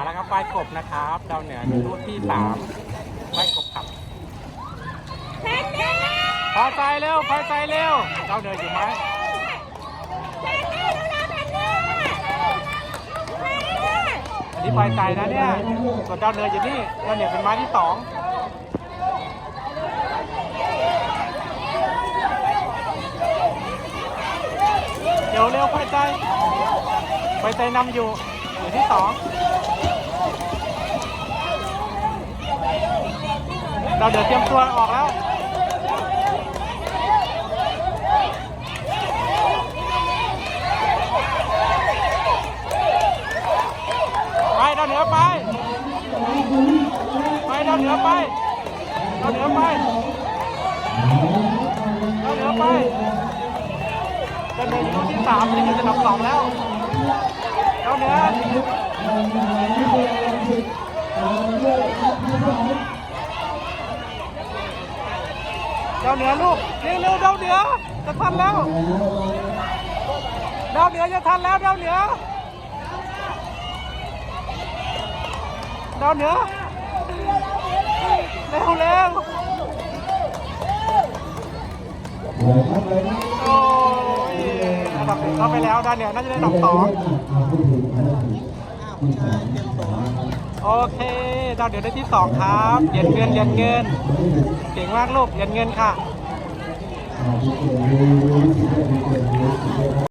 มาแล้วครับป้ายกบนะครับดาวเหนือรุ่นที่สามป้ายกบขับพาพอใจเร็วพอใจเร็วดาวเหนืออยู่ไหมอันนี้พอใจนะเนี่ยส่วนดาวเหนืออยู่นี่ดาวเหนือเป็นไม้ที่สองเดี๋ยวเร็วพอใจพอใจนำอยู่อยู่ที่สอง ดาวเหนือเตรียมตัวออกแล้วไปดาวเหนือไป ไปดาวเหนือไปดาวเหนือไปดาวเหนือไปดาวเหนืออยู่ที่สามนี่คือจะนำสองแล้วดาวเหนือ ดาวเหนือลูกเร็วเร็วดาวเหนือจะทันแล้วดาวเหนือจะทันแล้วดาวเหนือดาวเหนือเร็วเร็วโอ้ยอันดับหนึ่งเข้าไปแล้วดาวเหนือน่าจะได้อันดับสอง โอเคดาวเหนือได้ที่สองครับเหรียญเงินเหรียญเงิน เก่งมากลูกเหรียญเงินค่ะ